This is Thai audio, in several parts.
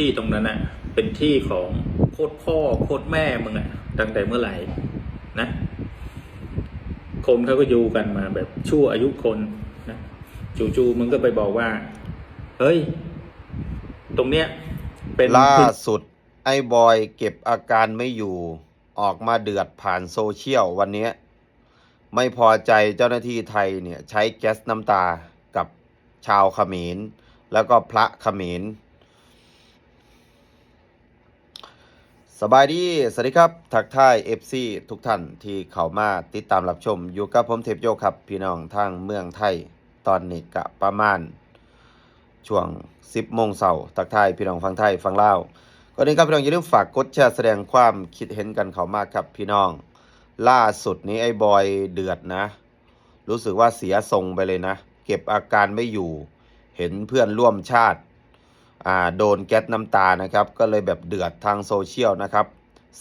ที่ตรงนั้นน่ะเป็นที่ของโคตรพ่อโคตรแม่มึงอะตั้งแต่เมื่อไหร่นะ คนเขาก็อยู่กันมาแบบชั่วอายุคนนะจู่ๆมึงก็ไปบอกว่า เฮ้ย ตรงเนี้ย เป็นล่าพื้นสุด ไอ้บอยเก็บอาการไม่อยู่ ออกมาเดือดผ่านโซเชียลวันเนี้ยไม่พอใจเจ้าหน้าที่ไทยเนี่ย ใช้แก๊สน้ำตากับชาวเขมรแล้วก็พระเขมร สบายดี สวัสดีครับ ทักทาย FC ทุกท่านที่เข้ามาติดตามรับชม อยู่กับผมเทพโยครับ พี่น้องทางเมืองไทย ตอนนี้กะประมาณ ช่วง 10โมงเสาร์ทักทาย พี่น้องฟังไทยฟังลาวก่อนนี้ครับพี่น้องอย่าลืมฝากกดแชร์แสดงความคิดเห็นกันเข้ามากครับพี่น้อง ล่าสุดนี้ไอ้บอยเดือดนะ รู้สึกว่าเสียทรงไปเลยนะ เก็บอาการไม่อยู่ เห็นเพื่อนร่วมชาติ อ่าโดนแก๊สน้ำตานะครับ ก็เลยแบบเดือดทางโซเชียลนะครับ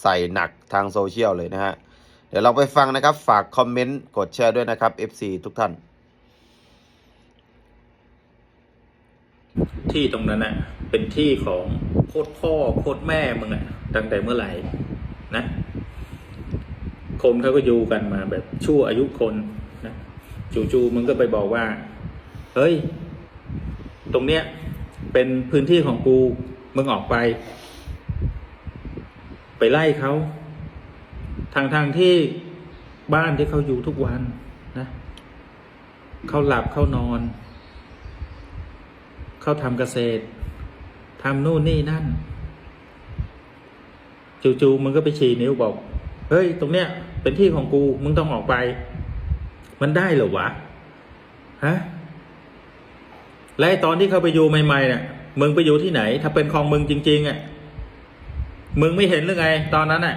ใส่หนักทางโซเชียลเลยนะฮะ เดี๋ยวเราไปฟังนะครับ ฝากคอมเมนต์กดแชร์ด้วยนะครับ FC ทุกท่าน ที่ตรงนั้นน่ะ เป็นที่ของโคตรพ่อโคตรแม่มึงอะตั้งแต่เมื่อไหร่นะคนเขาก็อยู่กันมาแบบชั่วอายุคนนะจู่ๆมึงก็ไปบอกว่า เฮ้ย ตรงเนี้ย เป็นพื้นที่ของกูมึงออกไป ไปไล่เขาทางทางที่บ้านที่เขาอยู่ทุกวันนะเขาหลับเขานอน เขาทำเกษตรทำนู่นนี่นั่น จู่ๆมึงก็ไปชี้นิ้วบอก เฮ้ย ตรงเนี้ย เป็นที่ของกู มึงต้องออกไป มันได้เหรอวะ ฮะ และตอนที่เขาไปอยู่ใหม่ๆเนี่ยมึงไปอยู่ที่ไหน ถ้าเป็นของมึงจริง ๆอะมึงไม่เห็นหรือไง ตอนนั้นอะ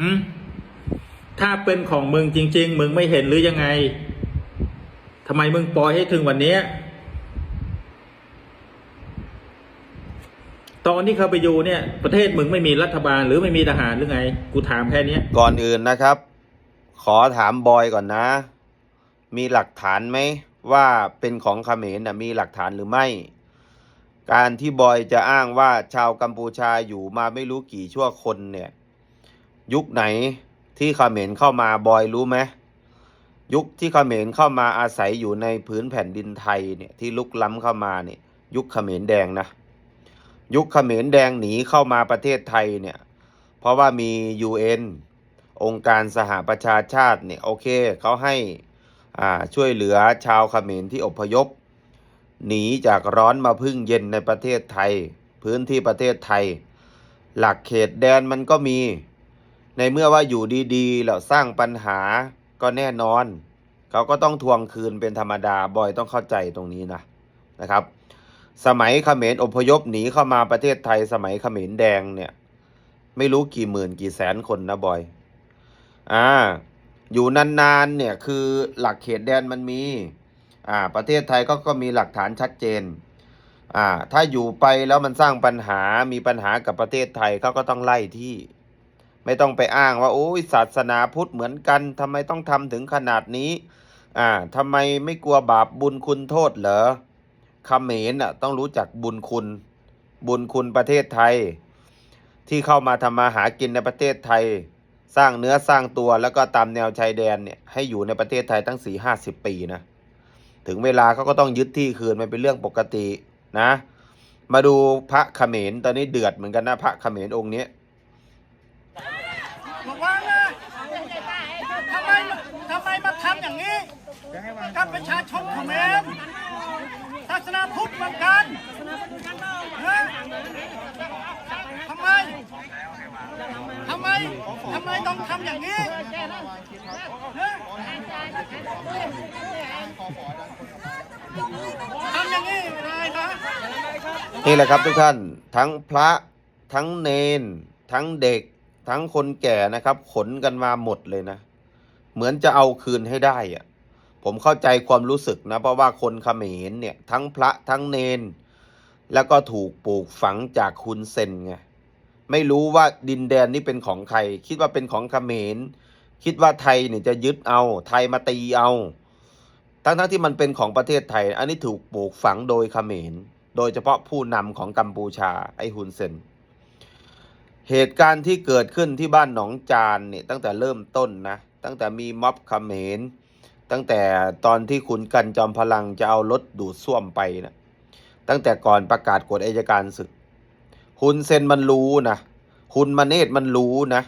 อืมถ้าเป็นของมึงจริง ๆ มึงไม่เห็นหรือยังไงทำไมมึงปล่อยให้ถึงวันเนี้ยตอนที่เขาไปอยู่เนี่ย ประเทศมึงไม่มีรัฐบาลหรือไม่มีทหารหรือไง กูถามแค่เนี้ยก่อนอื่นนะครับ ขอถามบอยก่อนนะ มีหลักฐานไหม ว่าเป็นของเขมรนะมีหลักฐานหรือไม่ การที่บอยจะอ้างว่าชาวกัมพูชาอยู่มาไม่รู้กี่ชั่วคนเนี่ย ยุคไหนที่เขมรเข้ามาบอยรู้ไหมยุคที่เขมรเข้ามาอาศัยอยู่ในพื้นแผ่นดินไทยเนี่ยที่ลุกล้ำเข้ามาเนี่ย ยุคเขมรแดงนะยุคเขมรแดงหนีเข้ามาประเทศไทยเนี่ย เพราะว่ามี UN องค์การสหประชาชาติเนี่ยโอเคเขาให้ ช่วยเหลือชาวเขมรที่อพยพ หนีจากร้อนมาพึ่งเย็นในประเทศไทย พื้นที่ประเทศไทย หลักเขตแดนมันก็มี ในเมื่อว่าอยู่ดีๆแล้วสร้างปัญหาก็แน่นอน เขาก็ต้องทวงคืนเป็นธรรมดาบอยต้องเข้าใจตรงนี้นะนะครับ สมัยเขมรอพยพหนีเข้ามาประเทศไทย สมัยเขมรแดงเนี่ย ไม่รู้กี่หมื่นกี่แสนคนนะบอย อ่า อยู่นานๆเนี่ยคือหลักเขตแดนมันมีอ่าประเทศไทยก็ก็มีหลักฐานชัดเจนอ่าถ้าอยู่ไปแล้วมันสร้างปัญหามีปัญหากับประเทศไทยเขาก็ต้องไล่ที่ ไม่ต้องไปอ้างว่าโอ้ยศาสนาพุทธเหมือนกันทำไมต้องทำถึงขนาดนี้อ่าทำไมไม่กลัวบาปบุญคุณโทษเหรอเขมรอะต้องรู้จักบุญคุณ บุญคุณประเทศไทย ที่เข้ามาทำมาหากินในประเทศไทย สร้างเนื้อสร้างตัวแล้วก็ตามแนวชายแดนเนี่ยให้อยู่ในประเทศไทยตั้งสี่ห้าสิบปีนะถึงเวลาเขาก็ต้องยึดที่คืนมันเป็นเรื่องปกตินะ มาดูพระเขมรตอนนี้เดือดเหมือนกันนะพระเขมรองค์เนี้ยระวังนะทำไมทำไมมาทำอย่างนี้กับประชาชนเขมรศาสนาพุทธเหมือนกันฮะ ทำไมทำไมต้องทำอย่างนี้ทำอย่างนี้ไม่ได้นะนี่แหละครับทุกท่านทั้งพระทั้งเนน ทั้งเด็ก ทั้งคนแก่นะครับ ขนกันมาหมดเลยนะ เหมือนจะเอาคืนให้ได้อะผมเข้าใจความรู้สึกนะ เพราะว่าคนเขมรเนี่ย ทั้งพระทั้งเนน แล้วก็ถูกปลูกฝังจากคุณเซนไง ไม่รู้ว่าดินแดนนี้เป็นของใคร คิดว่าเป็นของเขมร คิดว่าไทยเนี่ยจะยึดเอา ไทยมาตีเอา ทั้งๆที่มันเป็นของประเทศไทย อันนี้ถูกปลูกฝังโดยเขมร โดยเฉพาะผู้นำของกัมพูชาไอฮุนเซน เหตุการณ์ที่เกิดขึ้นที่บ้านหนองจานเนี่ยตั้งแต่เริ่มต้นนะ ตั้งแต่มีม็อบเขมร ตั้งแต่ตอนที่คุณกันจอมพลังจะเอารถดูดซ่วมไปนะตั้งแต่ก่อนประกาศกฎอัยการศึก ฮุนเซนมันรู้นะฮุนมาเนตมันรู้นะ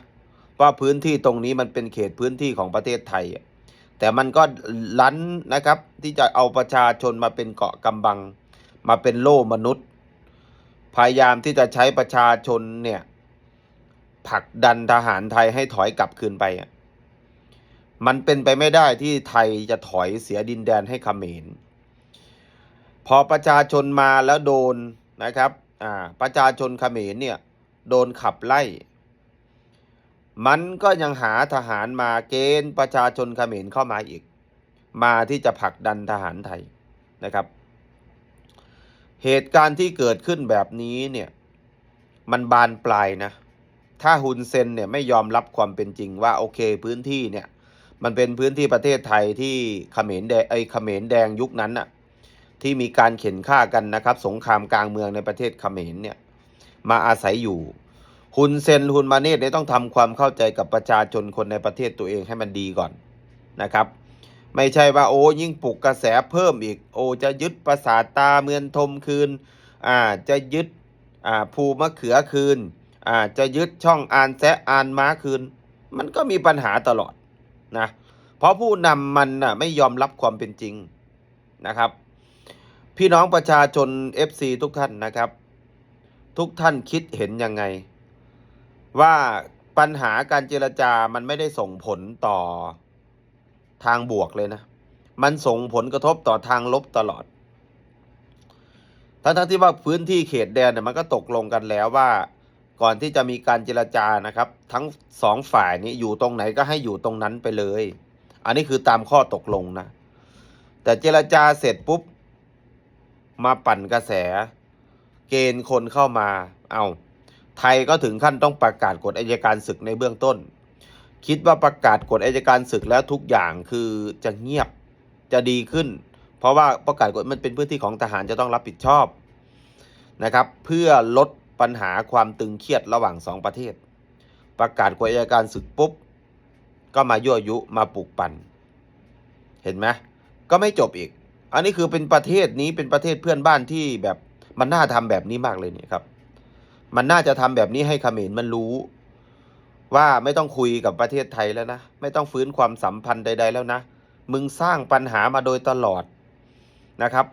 ว่าพื้นที่ตรงนี้มันเป็นเขตพื้นที่ของประเทศไทย แต่มันก็ลั้นนะครับ ที่จะเอาประชาชนมาเป็นเกาะกำบัง มาเป็นโล่มนุษย์ พยายามที่จะใช้ประชาชนเนี่ยผลักดันทหารไทยให้ถอยกลับคืนไป มันเป็นไปไม่ได้ที่ไทยจะถอยเสียดินแดนให้เขมร พอประชาชนมาแล้วโดนนะครับ ประชาชนเขมรเนี่ยโดนขับไล่ มันก็ยังหาทหารมาเกณฑ์ประชาชนเขมรเข้ามาอีก มาที่จะผลักดันทหารไทยนะครับ เหตุการณ์ที่เกิดขึ้นแบบนี้เนี่ยมันบานปลายนะ ถ้าฮุนเซนเนี่ยไม่ยอมรับความเป็นจริงว่าโอเคพื้นที่เนี่ยมันเป็นพื้นที่ประเทศไทยที่เขมรแดงไอ้เขมรแดงยุคนั้นน่ะ ที่มีการเข็นฆ่ากันนะครับ สงครามกลางเมืองในประเทศเขมรเนี่ยมาอาศัยอยู่ฮุนเซนฮุนมาเนตเนี่ยต้องทำความเข้าใจกับประชาชนคนในประเทศตัวเองให้มันดีก่อนนะครับ ไม่ใช่ว่าโอ้ยิ่งปลุกกระแสเพิ่มอีก โอ้จะยึดปราสาทตาเมือนทมคืนอ่าจะยึดอ่าภูมะเขือคืนอ่าจะยึดช่องอานแซะอานม้าคืน มันก็มีปัญหาตลอดนะเพราะผู้นำมันน่ะไม่ยอมรับความเป็นจริงนะครับ พี่น้องประชาชน FC ทุกท่านนะครับ ทุกท่านคิดเห็นยังไง ว่าปัญหาการเจรจามันไม่ได้ส่งผลต่อทางบวกเลยนะ มันส่งผลกระทบต่อทางลบตลอด ทั้งๆที่ว่าพื้นที่เขตแดนเนี่ยมันก็ตกลงกันแล้วว่า ก่อนที่จะมีการเจรจานะครับ ทั้งสองฝ่ายนี้อยู่ตรงไหนก็ให้อยู่ตรงนั้นไปเลย อันนี้คือตามข้อตกลงนะ แต่เจรจาเสร็จปุ๊บ มาปั่นกระแส เกณฑ์คนเข้ามา เอาไทยก็ถึงขั้นต้องประกาศกฎอัยการศึกในเบื้องต้น คิดว่าประกาศกฎอัยการศึกแล้วทุกอย่างคือจะเงียบจะดีขึ้น เพราะว่าประกาศกฎมันเป็นพื้นที่ของทหารจะต้องรับผิดชอบนะครับ เพื่อลดปัญหาความตึงเครียดระหว่างสองประเทศ ประกาศกฎอัยการศึกปุ๊บ ก็มายั่วยุมาปลุกปั่น เห็นไหมก็ไม่จบอีก อันนี้คือเป็นประเทศนี้เป็นประเทศเพื่อนบ้านที่แบบมันน่าทำแบบนี้มากเลยเนี่ยครับ มันน่าจะทำแบบนี้ให้เขมรมันรู้ ว่าไม่ต้องคุยกับประเทศไทยแล้วนะไม่ต้องฟื้นความสัมพันธ์ใด ๆ แล้วนะมึงสร้างปัญหามาโดยตลอดนะครับ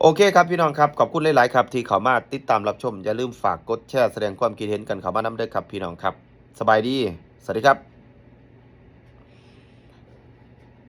โอเคครับพี่น้องครับขอบคุณหลาย ๆ ครับ ที่เข้ามาติดตามรับชม อย่าลืมฝากกดแชร์แสดงความคิดเห็นกันเข้ามานำด้วยครับพี่น้องครับ สบายดี สวัสดีครับ